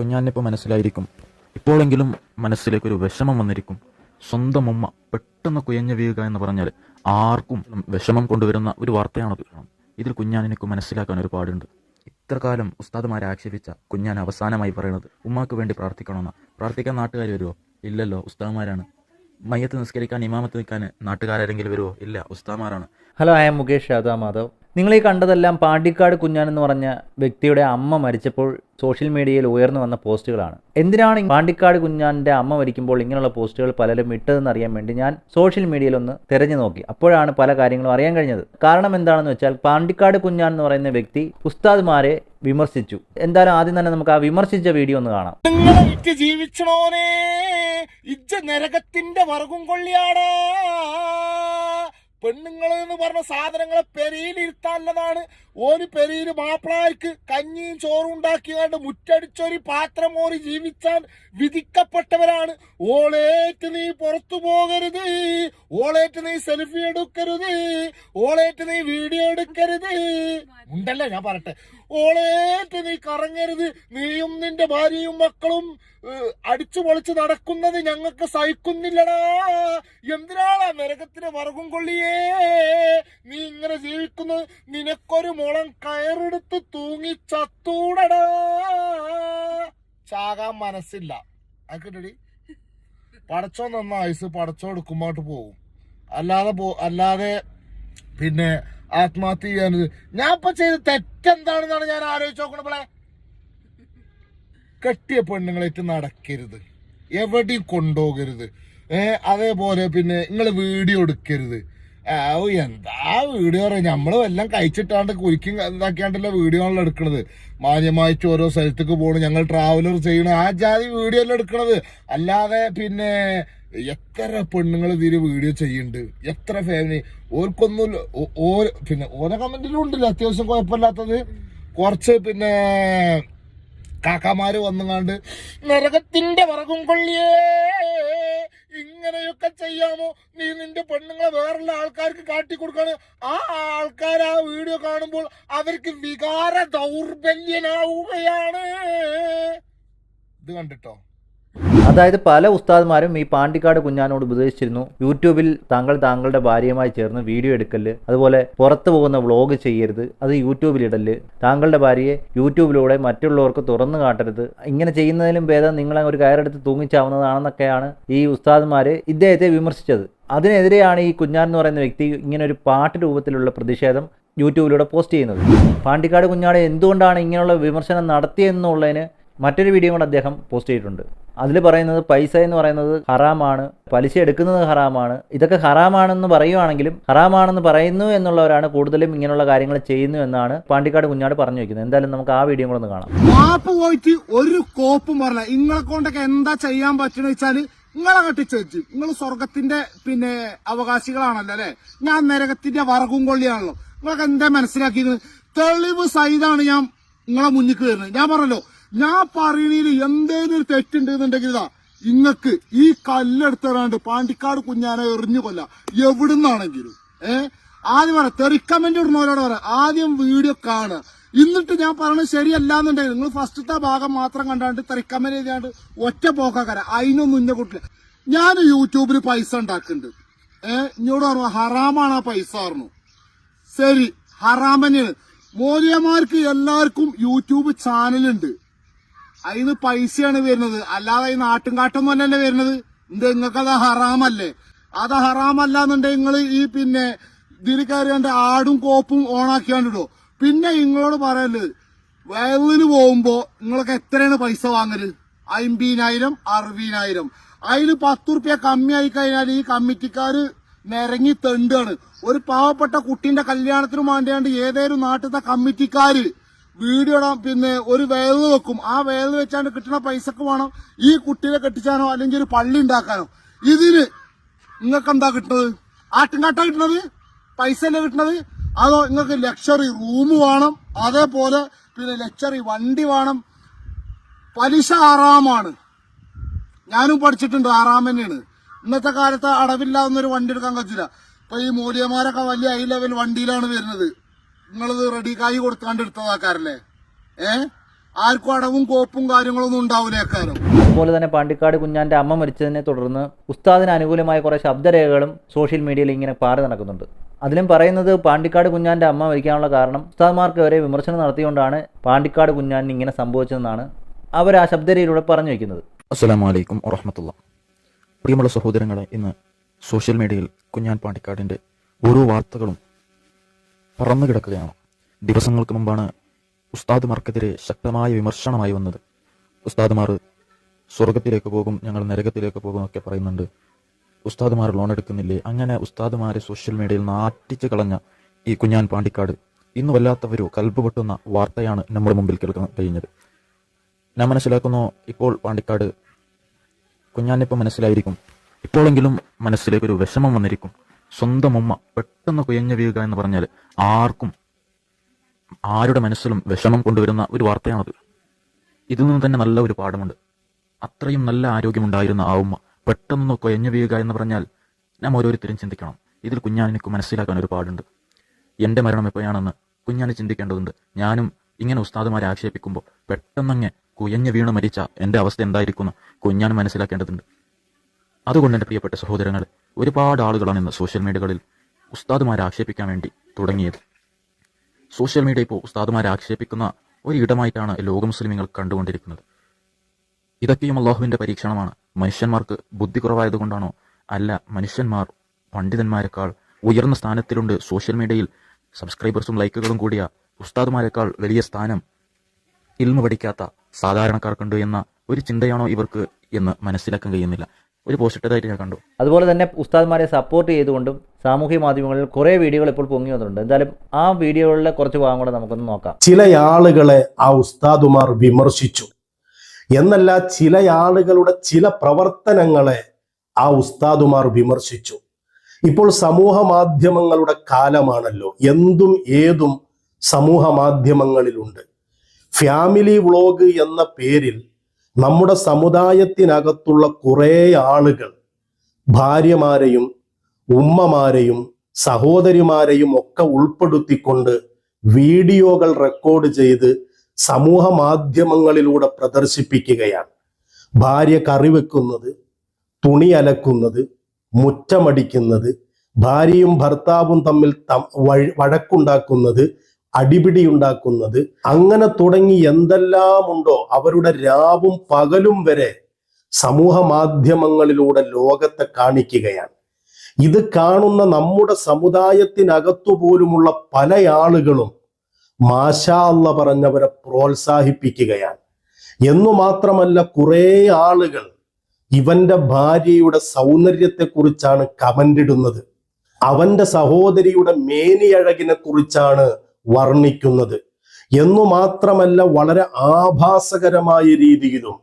കുഞ്ഞാനിപ്പോൾ മനസ്സിലായിരിക്കും. ഇപ്പോഴെങ്കിലും മനസ്സിലേക്കൊരു വിഷമം വന്നിരിക്കും. സ്വന്തം ഉമ്മ പെട്ടെന്ന് കുയഞ്ഞു വീഴുക എന്ന് പറഞ്ഞാൽ ആർക്കും വിഷമം കൊണ്ടുവരുന്ന ഒരു വാർത്തയാണത് ഇതിൽ കുഞ്ഞാനിക്ക് മനസ്സിലാക്കാൻ ഒരുപാടുണ്ട്. ഇത്ര കാലം ഉസ്താദുമാരെ ആക്ഷേപിച്ച കുഞ്ഞാൻ അവസാനമായി പറയുന്നത് ഉമ്മാക്ക് വേണ്ടി പ്രാർത്ഥിക്കണമെന്ന പ്രാർത്ഥിക്കാൻ നാട്ടുകാർ വരുമോ? ഇല്ലല്ലോ ഉസ്താദുമാരാണ്. മയ്യത്ത് നിസ്കരിക്കാൻ ഇമാമത്ത് നിൽക്കാൻ നാട്ടുകാരെങ്കിലും വരുമോ ഇല്ല ഉസ്താമാരാണ് hello I am Mukesh Yadav Madhav. നിങ്ങൾ ഈ കണ്ടതെല്ലാം പാണ്ടിക്കാട് കുഞ്ഞാൻ എന്ന് പറഞ്ഞ വ്യക്തിയുടെ അമ്മ മരിച്ചപ്പോൾ സോഷ്യൽ മീഡിയയിൽ ഉയർന്നു വന്ന പോസ്റ്റുകളാണ്. എന്തിനാണ് പാണ്ടിക്കാട് കുഞ്ഞാന്റെ അമ്മ മരിക്കുമ്പോൾ ഇങ്ങനെയുള്ള പോസ്റ്റുകൾ പലരും ഇട്ടതെന്ന് അറിയാൻ വേണ്ടി ഞാൻ സോഷ്യൽ മീഡിയയിൽ ഒന്ന് തിരഞ്ഞു നോക്കി. അപ്പോഴാണ് പല കാര്യങ്ങളും അറിയാൻ കഴിഞ്ഞത്. കാരണം എന്താണെന്ന് വെച്ചാൽ പാണ്ടിക്കാട് കുഞ്ഞാൻ എന്ന് പറയുന്ന വ്യക്തി ഉസ്താദ്മാരെ വിമർശിച്ചു. എന്തായാലും ആദ്യം തന്നെ നമുക്ക് ആ വിമർശിച്ച വീഡിയോ ഒന്ന് കാണാം. നിങ്ങളെ ജീവിച്ചണോനേ ഇജ്ജ നരകത്തിന്റെ വറകും കൊള്ളിയാടാ. പെണ്ണുങ്ങൾ എന്ന് പറഞ്ഞ സാധനങ്ങളെ പെരിയിലിരുത്താനുള്ളതാണ്. ഒരു പെരിയിൽ മാപ്പിളാർക്ക് കഞ്ഞിയും ചോറും ഉണ്ടാക്കിയാണ്ട് മുറ്റടിച്ചൊരു പാത്രം ഓറി ജീവിച്ചാൻ വിധിക്കപ്പെട്ടവരാണ്. ഓളേറ്റ് നീ പുറത്തു പോകരുത്. ഓളേറ്റ് നീ സെൽഫി എടുക്കരുത്. ഓളേറ്റ് നീ വീഡിയോ എടുക്കരുത്. ഉണ്ടല്ലേ? ഞാൻ പറട്ടെ ഓളേറ്റ് നീ കറങ്ങരുത്. നീയും നിന്റെ ഭാര്യയും മക്കളും അടിച്ചു പൊളിച്ച് നടക്കുന്നത് ഞങ്ങൾക്ക് സഹിക്കുന്നില്ലടാ. എന്തിനാളാ നരകത്തിന് വറകും കൊള്ളിയേ? നീ ഇങ്ങനെ ജീവിക്കുന്നു. നിനക്കൊരു മുളം കയറെടുത്ത് തൂങ്ങി ചത്തൂടടാ. ചാകാൻ മനസ്സില്ല. ആക്കിട്ടടി പടച്ചോ നന്ന ആയുസ് പടച്ചോ എടുക്കുമ്പോട്ട് പോകും. അല്ലാതെ പോ അല്ലാതെ പിന്നെ ആത്മഹത്യ ചെയ്യാനത്. ഞാൻ ഇപ്പൊ ചെയ്ത തെറ്റെന്താണെന്നാണ് ഞാൻ ആലോചിച്ച് നോക്കണപ്പോളെ. കെട്ടിയ പെണ്ണുങ്ങളായിട്ട് നടക്കരുത്. എവിടെയും കൊണ്ടുപോകരുത്. ഏർ അതേപോലെ പിന്നെ നിങ്ങൾ വീഡിയോ എടുക്കരുത്. എന്താ വീഡിയോ പറയാ? നമ്മൾ എല്ലാം കഴിച്ചിട്ടാണ്ട് കുരിക്കും ഇതാക്കിയാണ്ടല്ലോ വീഡിയോ ആണല്ലോ എടുക്കണത്. മാന്യമായിട്ട് ഓരോ സ്ഥലത്തേക്ക് പോകണം ഞങ്ങൾ ട്രാവലർ ചെയ്യണ. ആ ജാതി വീഡിയോ അല്ല എടുക്കണത്. അല്ലാതെ പിന്നെ എത്ര പെണ്ണുങ്ങൾ ഇതിൽ വീഡിയോ ചെയ്യുന്നുണ്ട്? എത്ര ഫാമിലി ഓർക്കൊന്നും പിന്നെ ഓരോ കമന്റിലും ഉണ്ടല്ലോ. അത്യാവശ്യം കുഴപ്പമില്ലാത്തത്. കുറച്ച് പിന്നെ കാക്കാമാര് വന്നുകാണ്ട് നരകത്തിന്റെ വറകും കൊള്ളിയേ ഇങ്ങനെയൊക്കെ ചെയ്യാമോ? നീ നിന്റെ പെണ്ണുങ്ങളെ വേറുള്ള ആൾക്കാർക്ക് കാട്ടിക്കൊടുക്കാണ് ആ ആൾക്കാർ ആ വീഡിയോ കാണുമ്പോൾ അവർക്ക് വികാര ദൗർബല്യനാവുകയാണ്. ഇത് കണ്ടിട്ടോ? അതായത് പല ഉസ്താദ്മാരും ഈ പാണ്ടിക്കാട് കുഞ്ഞാനോട് ഉപദേശിച്ചിരുന്നു. യൂട്യൂബിൽ താങ്കൾ താങ്കളുടെ ഭാര്യയുമായി ചേർന്ന് വീഡിയോ എടുക്കൽ അതുപോലെ പുറത്തു പോകുന്ന വ്ളോഗ് ചെയ്യരുത് അത് യൂട്യൂബിൽ ഇടൽ. താങ്കളുടെ ഭാര്യയെ യൂട്യൂബിലൂടെ മറ്റുള്ളവർക്ക് തുറന്നു കാട്ടരുത്. ഇങ്ങനെ ചെയ്യുന്നതിലും ഭേദം നിങ്ങളെ ഒരു കയറെടുത്ത് തൂങ്ങിച്ചാവുന്നതാണെന്നൊക്കെയാണ് ഈ ഉസ്താദ്മാർ ഇദ്ദേഹത്തെ വിമർശിച്ചത്. അതിനെതിരെയാണ് ഈ കുഞ്ഞാൻ എന്ന് പറയുന്ന വ്യക്തി ഇങ്ങനെ ഒരു പാട്ട് രൂപത്തിലുള്ള പ്രതിഷേധം യൂട്യൂബിലൂടെ പോസ്റ്റ് ചെയ്യുന്നത്. പാണ്ടിക്കാട് കുഞ്ഞാട് എന്തുകൊണ്ടാണ് ഇങ്ങനെയുള്ള വിമർശനം നടത്തിയെന്നുള്ളതിന് മറ്റൊരു വീഡിയോ കൂടെ അദ്ദേഹം പോസ്റ്റ് ചെയ്തിട്ടുണ്ട്. അതിൽ പറയുന്നത് പൈസ എന്ന് പറയുന്നത് ഹറാമാണ് പലിശ എടുക്കുന്നത് ഹറാമാണ്. ഇതൊക്കെ ഹറാമാണെന്ന് പറയുവാണെങ്കിലും ഹറാമാണെന്ന് പറയുന്നു എന്നുള്ളവരാണ് കൂടുതലും ഇങ്ങനെയുള്ള കാര്യങ്ങൾ ചെയ്യുന്നു എന്നാണ് പാണ്ടിക്കാട് കുഞ്ഞാട് പറഞ്ഞു വെക്കുന്നത്. എന്തായാലും നമുക്ക് ആ വീഡിയോ കൂടെ ഒന്ന് കാണാം. മാപ്പ് പോയിട്ട് ഒരു കോപ്പും പറഞ്ഞ ഇങ്ങളെ കൊണ്ടൊക്കെ എന്താ ചെയ്യാൻ പറ്റുന്ന വെച്ചാൽ നിങ്ങളെ കെട്ടിച്ചു നിങ്ങൾ സ്വർഗത്തിന്റെ പിന്നെ അവകാശികളാണല്ലോ അല്ലെ? ഞാൻ നരകത്തിന്റെ വറകും കൊള്ളിയാണല്ലോ. നിങ്ങളൊക്കെ എന്താ മനസ്സിലാക്കിയത്? തെളിവ് സഹിതാണ് ഞാൻ നിങ്ങളെ മുന്നിൽ വരുന്നത്. ഞാൻ പറഞ്ഞല്ലോ ഞാൻ പറയണതിൽ എന്തേലും തെറ്റുണ്ട് എന്നുണ്ടെങ്കിൽ ഇതാ ഇങ്ങക്ക് ഈ കല്ലെടുത്തറാണ്ട് പാണ്ടിക്കാട് കുഞ്ഞാനെ എറിഞ്ഞു കൊല്ല. എവിടുന്നാണെങ്കിലും. ഏ? ആദ്യം പറ തെറിക്കമന്റ് ഇടുന്നവരോട് പറ. ആദ്യം വീഡിയോ കാണുക. എന്നിട്ട് ഞാൻ പറഞ്ഞത് ശരിയല്ലാന്നുണ്ടെങ്കിൽ നിങ്ങൾ ഫസ്റ്റത്തെ ഭാഗം മാത്രം കണ്ടാണ്ട് തെറിക്കമന്റ് എഴുതിയാണ്ട് ഒറ്റ പോക്കാക്കാര അതിനൊന്നും ഇന്ന കൂട്ടില്ല. ഞാൻ യൂട്യൂബിൽ പൈസ ഉണ്ടാക്കുന്നുണ്ട് ഏ? ഇന്നോട് പറഞ്ഞു ഹറാമാണ് ആ പൈസ പറഞ്ഞു. ശരി ഹറാം തന്നെയാണ്. മോദിയമാർക്ക് എല്ലാവർക്കും യൂട്യൂബ് ചാനലുണ്ട്. അതിന് പൈസയാണ് വരുന്നത്. അല്ലാതെ ഈ നാട്ടും കാട്ടൊന്നും അല്ലല്ലേ വരുന്നത്. എന്ത് നിങ്ങൾക്ക് അത് ഹറാമല്ലേ? അത് ഹറാമല്ല എന്നുണ്ടെങ്കിൽ നിങ്ങൾ ഈ പിന്നെ ഇതിൽ കയറിയാണ്ട് ആടും കോപ്പും ഓണാക്കിയാണ്ടിടോ. പിന്നെ നിങ്ങളോട് പറയൽ വയലിന് പോകുമ്പോ നിങ്ങൾക്ക് എത്രയാണ് പൈസ വാങ്ങൽ? അമ്പതിനായിരം അറുപതിനായിരം. അതിൽ പത്ത് റുപ്യ കമ്മിയായി കഴിഞ്ഞാൽ ഈ കമ്മിറ്റിക്കാര് നിരങ്ങി തെണ്ടാണ്. ഒരു പാവപ്പെട്ട കുട്ടീന്റെ കല്യാണത്തിന് വേണ്ടിയാണ്ട് ഏതേലും നാട്ടിലത്തെ കമ്മിറ്റിക്കാര് വീഡിയോ പിന്നെ ഒരു വേൽ വെക്കും. ആ വേൽ വെച്ചാണ്ട് കിട്ടുന്ന പൈസക്ക് വേണം ഈ കുട്ടീനെ കെട്ടിച്ചാനോ അല്ലെങ്കിൽ ഒരു പള്ളി ഉണ്ടാക്കാനോ. ഇതിന് നിങ്ങൾക്ക് എന്താ കിട്ടുന്നത്? ആട്ടിൻകാട്ട കിട്ടുന്നത്? പൈസ അല്ലേ കിട്ടുന്നത്? അതോ നിങ്ങൾക്ക് ലക്ഷറി റൂം വേണം? അതേപോലെ പിന്നെ ലക്ഷറി വണ്ടി വേണം? പലിശ ആറാമാണ്. ഞാനും പഠിച്ചിട്ടുണ്ട്. ആറാം തന്നെയാണ്. ഇന്നത്തെ കാലത്ത് ഒരു വണ്ടി എടുക്കാൻ കഴിച്ചില്ല ഇപ്പൊ ഈ മൂല്യമാരൊക്കെ വലിയ ഹൈ ലെവൽ വണ്ടിയിലാണ് വരുന്നത്. നിങ്ങളിത് റെഡി കായി കൊടുക്കാണ്ട് എടുത്തതാക്കാരല്ലേ? ഏ? ആർക്കും അടവും കോപ്പും കാര്യങ്ങളൊന്നും ഉണ്ടാവില്ലേക്കാരം അതുപോലെ തന്നെ പാണ്ടിക്കാട് കുഞ്ഞാന്റെ അമ്മ മരിച്ചതിനെ തുടർന്ന് ഉസ്താദിന് അനുകൂലമായ കുറേ ശബ്ദരേഖകളും സോഷ്യൽ മീഡിയയിൽ ഇങ്ങനെ പാറി നടക്കുന്നുണ്ട്. അതിലും പറയുന്നത് പാണ്ടിക്കാട് കുഞ്ഞാന്റെ അമ്മ മരിക്കാനുള്ള കാരണം ഉസ്താദ്മാർക്ക് വരെ വിമർശനം നടത്തിയുകൊണ്ടാണ് പാണ്ടിക്കാട് കുഞ്ഞാൻ ഇങ്ങനെ സംഭവിച്ചതെന്നാണ് അവർ ആ ശബ്ദരേഖയിലൂടെ പറഞ്ഞു വയ്ക്കുന്നത്. അസ്സലാമു അലൈക്കും വറഹമത്തുള്ള. പ്രിയമുള്ള സഹോദരങ്ങളെ ഇന്ന് സോഷ്യൽ മീഡിയയിൽ കുഞ്ഞാൻ പാണ്ടിക്കാടിന്റെ ഓരോ വാർത്തകളും പറന്നു കിടക്കുകയാണ് ദിവസങ്ങൾക്ക് മുമ്പാണ് ഉസ്താദുമാർക്കെതിരെ ശക്തമായ വിമർശനമായി വന്നത്. ഉസ്താദ്മാർ സ്വർഗത്തിലേക്ക് പോകും ഞങ്ങൾ നരകത്തിലേക്ക് പോകും ഒക്കെ പറയുന്നുണ്ട്. ഉസ്താദ്മാർ ലോൺ എടുക്കുന്നില്ലേ? അങ്ങനെ ഉസ്താദുമാരെ സോഷ്യൽ മീഡിയയിൽ നാട്ടിച്ച് കളഞ്ഞ ഈ കുഞ്ഞാൻ പാണ്ടിക്കാട് ഇന്ന് വല്ലാത്തവരോ കൽബ് പൊട്ടുന്ന വാർത്തയാണ് നമ്മുടെ മുമ്പിൽ കേൾക്കാൻ കഴിഞ്ഞത്. ഞാൻ മനസ്സിലാക്കുന്നു ഇപ്പോൾ പാണ്ടിക്കാട് കുഞ്ഞാനിപ്പം മനസ്സിലായിരിക്കും. ഇപ്പോഴെങ്കിലും മനസ്സിലേക്കൊരു വിഷമം വന്നിരിക്കും. സ്വന്തം ഉമ്മ പെട്ടെന്ന് കുയഞ്ഞു വീഴുക എന്ന് പറഞ്ഞാൽ ആർക്കും ആരുടെ മനസ്സിലും വിഷമം കൊണ്ടുവരുന്ന ഒരു വാർത്തയാണത്. ഇതിൽ നിന്ന് തന്നെ നല്ല ഒരു പാഠമുണ്ട്. അത്രയും നല്ല ആരോഗ്യമുണ്ടായിരുന്ന ആ ഉമ്മ പെട്ടെന്ന് കുയഞ്ഞു വീഴുക എന്ന് പറഞ്ഞാൽ നാം ഓരോരുത്തരും ചിന്തിക്കണം. ഇതിൽ കുഞ്ഞാനിക്ക് മനസ്സിലാക്കാൻ ഒരു പാടുണ്ട്. എന്റെ മരണം എപ്പോഴാണെന്ന് കുഞ്ഞാന് ചിന്തിക്കേണ്ടതുണ്ട്. ഞാനും ഇങ്ങനെ ഉസ്താദുമാരെ ആക്ഷേപിക്കുമ്പോൾ പെട്ടെന്നങ്ങ് കുയഞ്ഞു വീണ് മരിച്ച എന്റെ അവസ്ഥ എന്തായിരിക്കുന്നു കുഞ്ഞാൻ മനസ്സിലാക്കേണ്ടതുണ്ട്. അതുകൊണ്ട് എന്റെ പ്രിയപ്പെട്ട സഹോദരങ്ങൾ ഒരുപാട് ആളുകളാണ് ഇന്ന് സോഷ്യൽ മീഡിയകളിൽ ഉസ്താദുമാരെ ആക്ഷേപിക്കാൻ വേണ്ടി തുടങ്ങിയത്. സോഷ്യൽ മീഡിയ ഇപ്പോൾ ഉസ്താദുമാരെ ആക്ഷേപിക്കുന്ന ഒരിടമായിട്ടാണ് ലോക മുസ്ലിമീങ്ങൾ കണ്ടുകൊണ്ടിരിക്കുന്നത്. ഇതൊക്കെയും അള്ളാഹുവിന്റെ പരീക്ഷണമാണ്. മനുഷ്യന്മാർക്ക് ബുദ്ധി കുറവായതുകൊണ്ടാണോ? അല്ല മനുഷ്യന്മാർ പണ്ഡിതന്മാരെക്കാൾ ഉയർന്ന സ്ഥാനത്തിലുണ്ട് സോഷ്യൽ മീഡിയയിൽ സബ്സ്ക്രൈബേഴ്സും ലൈക്കുകളും കൂടിയ ഉസ്താദുമാരെക്കാൾ വലിയ സ്ഥാനം ഇൽമ പഠിക്കാത്ത സാധാരണക്കാർക്കുണ്ട് എന്ന ഒരു ചിന്തയാണോ ഇവർക്ക് എന്ന് മനസ്സിലാക്കാൻ കഴിയുന്നില്ല. ഒരു പോസ്റ്റ് പോസിറ്റീവായിട്ട് ഞാൻ കണ്ടു. അതുപോലെ തന്നെ ഉസ്താദ്മാരെ സപ്പോർട്ട് ചെയ്തുകൊണ്ടും സാമൂഹ്യ മാധ്യമങ്ങളിൽ കുറേ വീഡിയോകൾ ഇപ്പോൾ പൊങ്ങി വന്നിട്ടുണ്ട്. എന്തായാലും ആ വീഡിയോകളിലെ കുറച്ച് ഭാഗം കൂടെ നമുക്കൊന്ന് നോക്കാം. ചില ആളുകളെ ആ ഉസ്താദുമാർ വിമർശിച്ചു. എന്നല്ല ചില ആളുകളുടെ ചില പ്രവർത്തനങ്ങളെ ആ ഉസ്താദുമാർ വിമർശിച്ചു. ഇപ്പോൾ സമൂഹ മാധ്യമങ്ങളുടെ കാലമാണല്ലോ. എന്തും ഏതും സമൂഹ മാധ്യമങ്ങളിലുണ്ട്. ഫാമിലി വ്ളോഗ് എന്ന പേരിൽ നമ്മുടെ സമുദായത്തിനകത്തുള്ള കുറേ ആളുകൾ ഭാര്യമാരെയും ഉമ്മമാരെയും സഹോദരിമാരെയും ഒക്കെ ഉൾപ്പെടുത്തിക്കൊണ്ട് വീഡിയോകൾ റെക്കോർഡ് ചെയ്ത് സമൂഹ മാധ്യമങ്ങളിലൂടെ പ്രദർശിപ്പിക്കുകയാണ്. ഭാര്യ കറി വെക്കുന്നത് തുണി അലക്കുന്നത് മുറ്റമടിക്കുന്നത് ഭാര്യയും ഭർത്താവും തമ്മിൽ വഴക്കുണ്ടാക്കുന്നത് അടിപിടി ഉണ്ടാക്കുന്നത് അങ്ങനെ തുടങ്ങി എന്തെല്ലാമുണ്ടോ അവരുടെ രാവും പകലും വരെ സമൂഹ മാധ്യമങ്ങളിലൂടെ ലോകത്തെ കാണിക്കുകയാണ്. ഇത് കാണുന്ന നമ്മുടെ സമുദായത്തിനകത്തു പോലുമുള്ള പല ആളുകളും മാഷാ അല്ല പറഞ്ഞവരെ പ്രോത്സാഹിപ്പിക്കുകയാണ്. എന്നു മാത്രമല്ല കുറേ ആളുകൾ ഇവന്റെ ഭാര്യയുടെ സൗന്ദര്യത്തെക്കുറിച്ചാണ് കമന്റ് ഇടുന്നത്. അവന്റെ സഹോദരിയുടെ മേനിയഴകിനെ കുറിച്ചാണ് വർണിക്കുന്നത്. എന്നു മാത്രമല്ല വളരെ ആഭാസകരമായ രീതിയിലും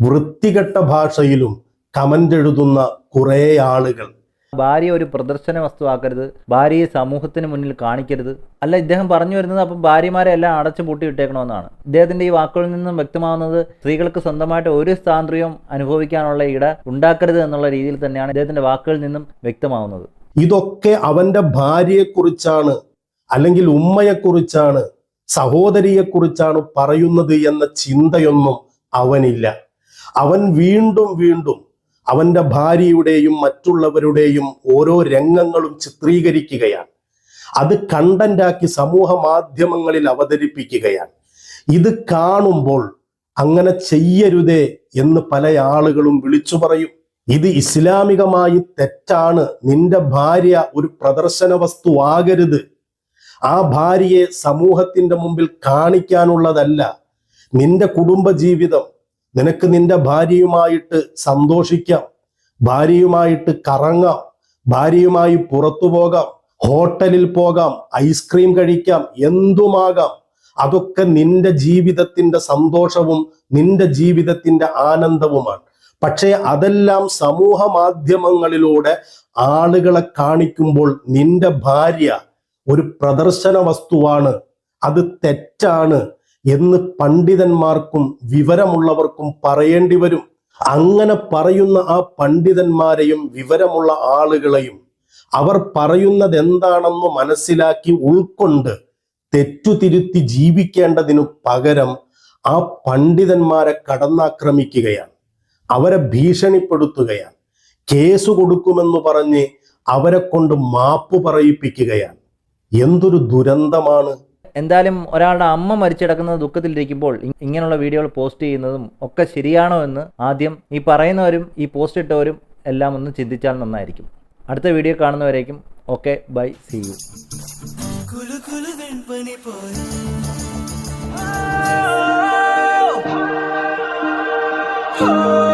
വൃത്തികെട്ട ഭാഷയിലും കമന്റ് എഴുതുന്ന കുറേ ആളുകൾ. ഭാര്യ ഒരു പ്രദർശന വസ്തുവാക്കരുത്. ഭാര്യയെ സമൂഹത്തിന് മുന്നിൽ കാണിക്കരുത്. അല്ല ഇദ്ദേഹം പറഞ്ഞു വരുന്നത് അപ്പം ഭാര്യമാരെ എല്ലാം അടച്ചു പൂട്ടി ഇട്ടേക്കണമെന്നാണ്. ഇദ്ദേഹത്തിന്റെ ഈ വാക്കുകളിൽ നിന്നും വ്യക്തമാവുന്നത് സ്ത്രീകൾക്ക് സ്വന്തമായിട്ട് ഒരു സ്വാതന്ത്ര്യം അനുഭവിക്കാനുള്ള ഇട ഉണ്ടാക്കരുത് എന്നുള്ള രീതിയിൽ തന്നെയാണ് ഇദ്ദേഹത്തിന്റെ വാക്കുകളിൽ നിന്നും വ്യക്തമാവുന്നത്. ഇതൊക്കെ അവന്റെ ഭാര്യയെക്കുറിച്ചാണ് അല്ലെങ്കിൽ ഉമ്മയെക്കുറിച്ചാണ് സഹോദരിയെക്കുറിച്ചാണ് പറയുന്നത് എന്ന ചിന്തയൊന്നും അവനില്ല. അവൻ വീണ്ടും വീണ്ടും അവന്റെ ഭാര്യയുടെയും മറ്റുള്ളവരുടെയും ഓരോ രംഗങ്ങളും ചിത്രീകരിക്കുകയാണ്. അത് കണ്ടന്റാക്കി സമൂഹ മാധ്യമങ്ങളിൽ അവതരിപ്പിക്കുകയാണ്. ഇത് കാണുമ്പോൾ അങ്ങനെ ചെയ്യരുതേ എന്ന് പല ആളുകളും വിളിച്ചു പറയും. ഇത് ഇസ്ലാമികമായി തെറ്റാണ്. നിന്റെ ഭാര്യ ഒരു പ്രദർശന വസ്തു ആകരുത്. ആ ഭാര്യയെ സമൂഹത്തിന്റെ മുമ്പിൽ കാണിക്കാനുള്ളതല്ല. നിന്റെ കുടുംബജീവിതം നിനക്ക് നിന്റെ ഭാര്യയുമായിട്ട് സന്തോഷിക്കാം. ഭാര്യയുമായിട്ട് കറങ്ങാം. ഭാര്യയുമായി പുറത്തു പോകാം. ഹോട്ടലിൽ പോകാം. ഐസ്ക്രീം കഴിക്കാം. എന്തുമാകാം. അതൊക്കെ നിന്റെ ജീവിതത്തിന്റെ സന്തോഷവും നിന്റെ ജീവിതത്തിന്റെ ആനന്ദവുമാണ്. പക്ഷേ അതെല്ലാം സമൂഹ മാധ്യമങ്ങളിലൂടെ ആളുകളെ കാണിക്കുമ്പോൾ നിന്റെ ഭാര്യ ഒരു പ്രദർശന വസ്തുവാണ് അത് തെറ്റാണ് എന്ന് പണ്ഡിതന്മാർക്കും വിവരമുള്ളവർക്കും പറയേണ്ടി വരും. അങ്ങനെ പറയുന്ന ആ പണ്ഡിതന്മാരെയും വിവരമുള്ള ആളുകളെയും അവർ പറയുന്നത് എന്താണെന്ന് മനസ്സിലാക്കി ഉൾക്കൊണ്ട് തെറ്റുതിരുത്തി ജീവിക്കേണ്ടതിനു പകരം ആ പണ്ഡിതന്മാരെ കടന്നാക്രമിക്കുകയാണ്. അവരെ ഭീഷണിപ്പെടുത്തുകയാണ്. കേസ് കൊടുക്കുമെന്ന് പറഞ്ഞ് അവരെ കൊണ്ട് മാപ്പ് പറയിപ്പിക്കുകയാണ്. എന്തൊരു ദുരന്തമാണ്. എന്തായാലും ഒരാളുടെ അമ്മ മരിച്ചിടക്കുന്നത് ദുഃഖത്തിലിരിക്കുമ്പോൾ ഇങ്ങനെയുള്ള വീഡിയോകൾ പോസ്റ്റ് ചെയ്യുന്നതും ഒക്കെ ശരിയാണോ എന്ന് ആദ്യം ഈ പറയുന്നവരും ഈ പോസ്റ്റ് ഇട്ടവരും എല്ലാം ഒന്ന് ചിന്തിച്ചാൽ നന്നായിരിക്കും. അടുത്ത വീഡിയോ കാണുന്നവരേക്കും okay bye see you. Oh